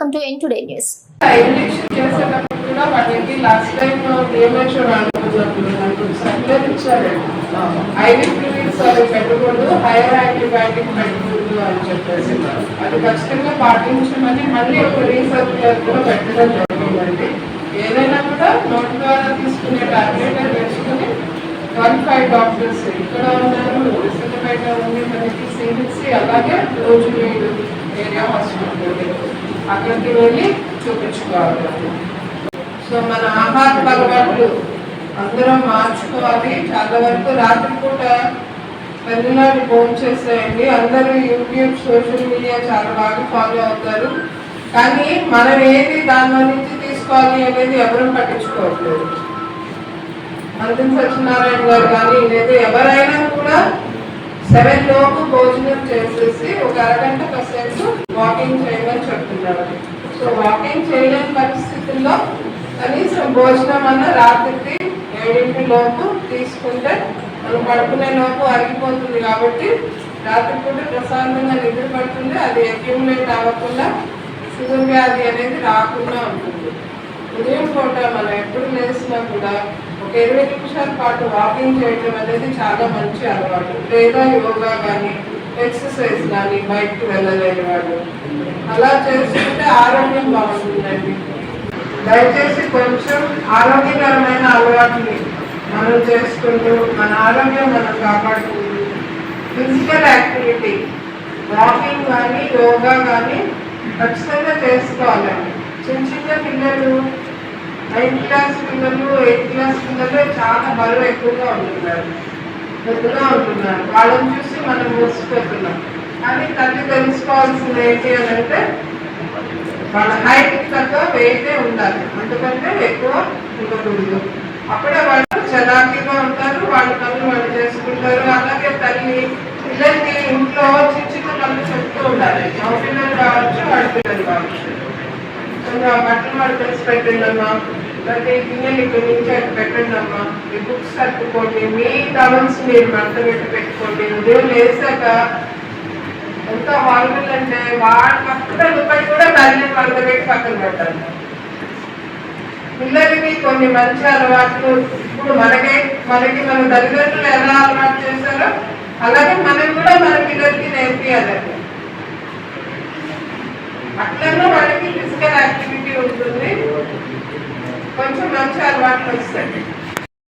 ఎన్ today news చేసేటప్పుడు కూడా వాళ్ళకి లాస్ట్ టైం డిఎంహెచ్ఓ వాళ్ళు సర్క్యులర్ ఇచ్చారు ఐవి ఫ్లూయిడ్స్ అవి పెట్టకూడదు హైయర్ యాంటీబయాటిక్ పెట్టకూడదు అని చెప్పేసి అది ఖచ్చితంగా పాటించమని మళ్ళీ ఒక రీసర్క్యులర్ కూడా పెట్టడం జరిగిందండి ఏదైనా కూడా నోటి ద్వారా తీసుకునే టాబ్లెట్ వేసుకుని వన్ ఫైవ్ డాక్టర్స్ ఇక్కడ ఉన్నారు సిద్దిపేట ఉంది మనకి సిహెచ్సి అలాగే రోజు ఏరియా హాస్పిటల్ అక్కడికి వెళ్ళి చూపించుకోవాలి. సో మన ఆహార అలవాట్లు అందరం మార్చుకోవాలి. చాలా వరకు రాత్రిపూట పెద్దనాడు ఫోన్ చేసేయండి. అందరూ యూట్యూబ్ సోషల్ మీడియా చాలా బాగా ఫాలో అవుతారు. కానీ మనం ఏది దాని నుంచి తీసుకోవాలి అనేది ఎవరూ పట్టించుకోవట్లేదు. అంతిమ సత్యనారాయణ గారు కానీ లేదా ఎవరైనా కూడా సెవెన్ లోపు భోజనం చేసేసి ఒక అరగంట కాసేపు వాకింగ్ చేయమని చెప్తున్నారు. సో వాకింగ్ చేయలేని పరిస్థితుల్లో కనీసం భోజనం అన్న రాత్రికి ఏడింటి లోపు తీసుకుంటే మనం పడుకునే లోపు అరిగిపోతుంది కాబట్టి రాత్రిపూట ప్రశాంతంగా నిద్ర పడుతుంది అది అక్యూములేట్ అవ్వకుండా షుగర్ వ్యాధి అనేది రాకుండా ఉంటుంది. ఉదయం పూట మనం ఎప్పుడు లేచినా కూడా ఒక ఇరవై నిమిషాల పాటు వాకింగ్ చేయడం అనేది చాలా మంచి అలవాటు. లేదా యోగా కానీ ఎక్సర్సైజ్ కానీ బయటకు వెళ్ళలేని వాళ్ళు అలా చేసుకుంటే ఆరోగ్యం బాగుంటుందండి. దయచేసి కొంచెం ఆరోగ్యకరమైన అలవాటుని మనం చేసుకుంటూ మన ఆరోగ్యం మనం కాపాడుకుంటూ ఫిజికల్ యాక్టివిటీ వాకింగ్ కానీ యోగా కానీ ఖచ్చితంగా చేసుకోవాలండి. చిన్న చిన్న పిల్లలు నైన్త్ క్లాస్ పిల్లలు ఎయిత్ క్లాస్ పిల్లలు చాలా బరువు ఎక్కువగా ఉంటున్నారు. పెద్దగా ఉంటున్నారు. వాళ్ళని చూసి మనం మోసిపోతున్నాం. కానీ తల్లి తెలుసుకోవాల్సింది ఏంటి అని అంటే వాళ్ళ హైట్ తక్కువ వెయిటే ఉండాలి. అందుకంటే ఎక్కువ ఉండకూడదు. అప్పుడే వాళ్ళు చలాకీగా ఉంటారు. వాళ్ళ పనులు వాళ్ళు చేసుకుంటారు. అలాగే తల్లి పిల్లలకి ఇంట్లో చిన్న చిన్న పనులు చెప్తూ ఉండాలి. మా పిల్లలు కావచ్చు వాళ్ళ పిల్లలు కావచ్చు. కొంచెం బట్టలు వాళ్ళు తెచ్చి పెట్టండమ్మా. లేకపోతే గిన్నెలు ఇక్కడి నుంచి అటు పెట్టండమ్మా. మీ బుక్స్ కట్టుకోండి మీ టవల్స్ మీరు మడత పెట్టి పెట్టుకోండి. ఉదయం లేసాక ఎంత హార్మల్ అంటే వాడు పక్కన రూపాయి కూడా దాన్ని మడత పెట్టి పక్కన పెట్టాలి. పిల్లలకి కొన్ని మంచి అలవాట్లు ఇప్పుడు మనకే మనకి మన తల్లిదండ్రులు ఎలా అలవాటు చేశారో అలాగే మనం కూడా మన పిల్లలకి నేర్పియాలండి అట్లనే